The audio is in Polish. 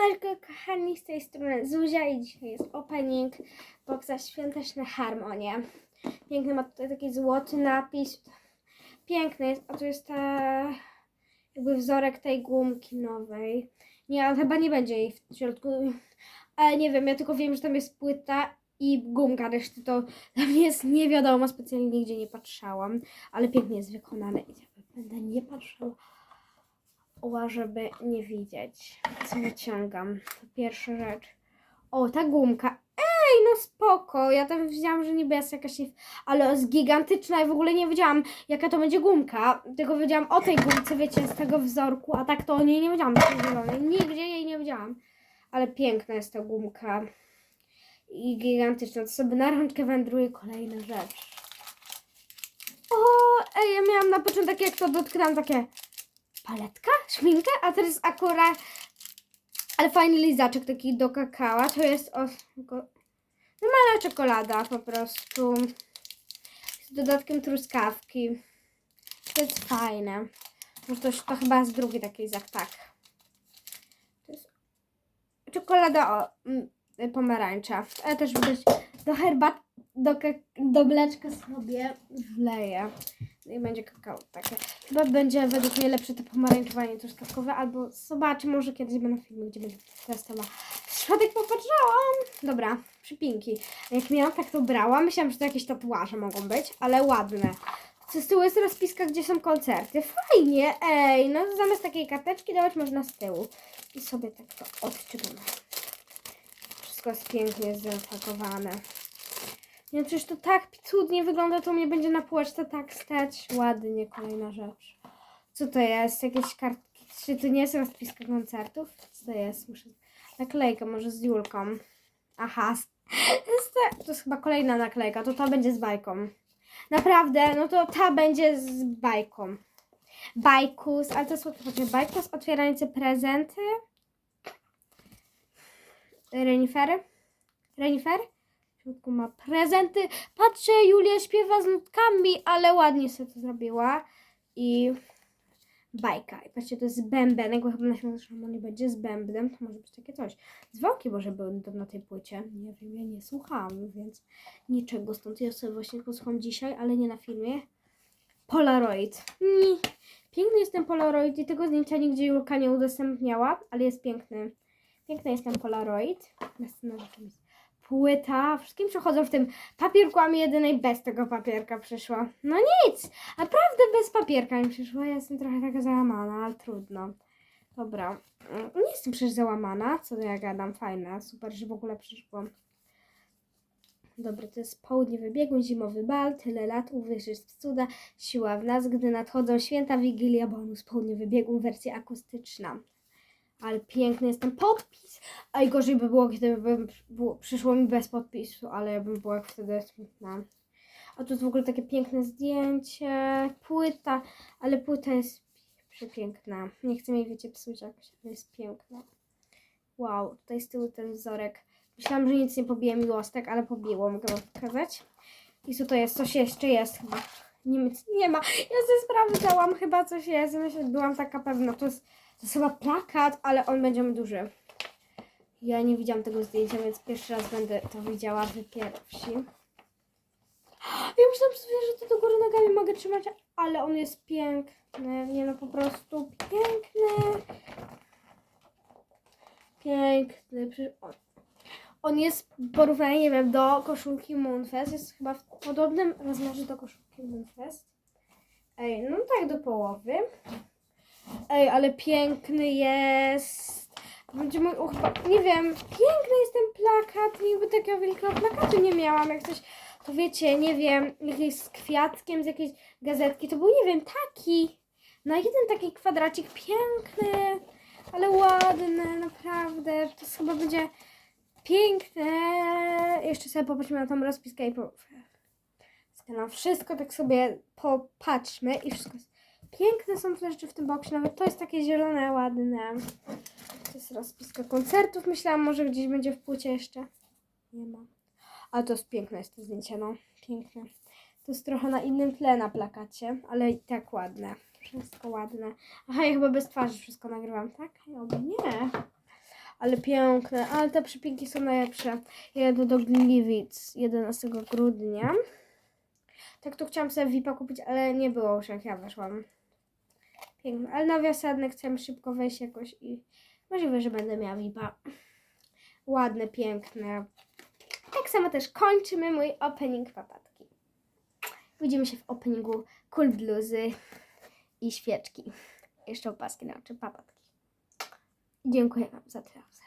Siemaneczko, kochani, z tej strony Zuzia i dzisiaj jest opening boxa Świąteczne Harmonie. Piękny ma tutaj taki złoty napis. Piękny jest, a tu jest ta jakby wzorek tej gumki nowej. Nie, ale chyba nie będzie jej w środku. Ale nie wiem, ja tylko wiem, że tam jest płyta i gumka, reszty to dla mnie jest nie wiadomo, specjalnie nigdzie nie patrzałam, ale pięknie jest wykonane i jakby będę nie patrzyła. Oła, żeby nie widzieć, co wyciągam. To pierwsza rzecz. O, ta gumka. Ej, no spoko. Ja tam wiedziałam, że niby jest jakaś, ale jest gigantyczna i w ogóle nie wiedziałam, jaka to będzie gumka. Tylko wiedziałam o tej gumce, wiecie, z tego wzorku, a tak to o niej nie wiedziałam. Nigdzie jej nie wiedziałam. Ale piękna jest ta gumka. I gigantyczna. To sobie na rączkę wędruje kolejna rzecz. O, ej, ja miałam na początek, jak to dotknęłam, takie paletka, szminkę, a teraz akurat, ale fajny lizaczek taki do kakała, to jest o, normalna czekolada po prostu, z dodatkiem truskawki, to jest fajne, może to, to chyba z drugiej takiej zak, tak, to jest czekolada o, mm, pomarańcza, ale też widać do herbat, do, do mleczka sobie wleję. I będzie kakao takie. Chyba będzie według mnie lepsze to pomarańczowanie truskawkowe, albo zobaczę, może kiedyś będę filmy, gdzie będę testować. Przypadek popatrzałam. Dobra, przypinki. Jak miałam, tak to brałam. Myślałam, że to jakieś tatuaże mogą być, ale ładne. Co z tyłu jest rozpiska, gdzie są koncerty. Fajnie, ej, no zamiast takiej karteczki dawać można z tyłu. I sobie tak to odczytamy. Wszystko jest pięknie zapakowane. Nie, przecież to tak cudnie wygląda, to mnie będzie na półeczce tak stać. Ładnie, kolejna rzecz. Co to jest? Jakieś kartki? Czy to nie jest rozpiska koncertów? Co to jest? Muszę... Naklejka może z Julką. Aha. to, jest chyba kolejna naklejka, to ta będzie z bajką. Naprawdę, no to ta będzie z bajką. Bajkus, ale to jest słuchajcie, bajkus otwierający prezenty. Renifery? Renifer? Środku ma prezenty. Patrzę, Julia śpiewa z nutkami, ale ładnie sobie to zrobiła. I bajka. I patrzcie, to jest bęben. Jakby chyba na świątecznym harmonii będzie z bębnem, to może być takie coś. Dzwonki może będą na tej płycie. Nie wiem, ja nie słuchałam, więc niczego stąd. Ja sobie właśnie posłucham dzisiaj, ale nie na filmie. Polaroid. Nie. Piękny jest ten Polaroid i tego zdjęcia nigdzie Julka nie udostępniała, ale jest piękny. Piękny jest ten Polaroid. Następna rzecz jest płyta. Wszystkim przychodzą w tym papierku, a mi jedynej bez tego papierka przyszła. No nic! Naprawdę bez papierka mi przyszła. Ja jestem trochę taka załamana, ale trudno. Dobra. Mm, Nie jestem przecież załamana. Co ja gadam? Fajne. Super, że w ogóle przyszło. Dobra, to jest południowy biegun, zimowy bal, tyle lat, uwierzysz cuda, siła w nas, gdy nadchodzą święta, wigilia, bonus, południowy biegun, wersja akustyczna. Ale piękny jest ten podpis. A i gorzej by było, gdyby było, przyszło mi bez podpisu, ale ja bym była wtedy smutna. A tu jest w ogóle takie piękne zdjęcie, płyta, ale płyta jest przepiękna. Nie chcę jej, wiecie, psuć jakoś, ale jest piękna. Wow, tutaj z tyłu ten wzorek. Myślałam, że nic nie pobije miłostek, ale pobiło, mogę wam pokazać. I co to jest? Coś jeszcze jest chyba. Nie, nie ma. Ja sobie sprawdzałam, chyba coś jest. Myślę, byłam taka pewna. To jest, to jest chyba plakat, ale on będzie duży. Ja nie widziałam tego zdjęcia, więc pierwszy raz będę to widziała wy pierwsi. Ja myślałam sobie, że to do góry nogami mogę trzymać, ale on jest piękny. Nie no, po prostu piękny. Piękny. On, jest w porównaniu, nie wiem, do koszulki Moonfest. Jest chyba w podobnym rozmiarze do koszulki Moonfest. Ej, no tak do połowy. Ej, ale piękny jest. Będzie mój uch, nie wiem, piękny jest ten plakat. Nigdy takiego wielkiego plakatu nie miałam. Jak coś, to wiecie, nie wiem, jakiś z kwiatkiem, z jakiejś gazetki. To był, nie wiem, taki. Na jeden taki kwadracik piękny, ale ładny, naprawdę. To chyba będzie piękne. Jeszcze sobie popatrzmy na tą rozpiskę i po... Na wszystko tak sobie popatrzmy i wszystko jest piękne są te rzeczy w tym boksie. Nawet to jest takie zielone, ładne. To jest rozpiska koncertów. Myślałam, może gdzieś będzie w płycie jeszcze. Nie ma. Ale to jest piękne, jest to zdjęcie, no. Piękne. To jest trochę na innym tle na plakacie, ale i tak ładne. Wszystko ładne. Aha, ja chyba bez twarzy wszystko nagrywam, tak? Ja nie. ale piękne, ale te przepięki są najlepsze. Ja jadę do Gliwic 11 grudnia. Tak to chciałam sobie VIP-a kupić, ale nie było już jak ja weszłam. Ale na wiosenny chcę szybko wejść jakoś i możliwe, że będę miała VIP-a. Ładne, piękne. Tak samo też kończymy mój opening papatki. Widzimy się w openingu cool bluzy i świeczki. Jeszcze opaski na oczy, papatki. Dziękuję Wam za trafę.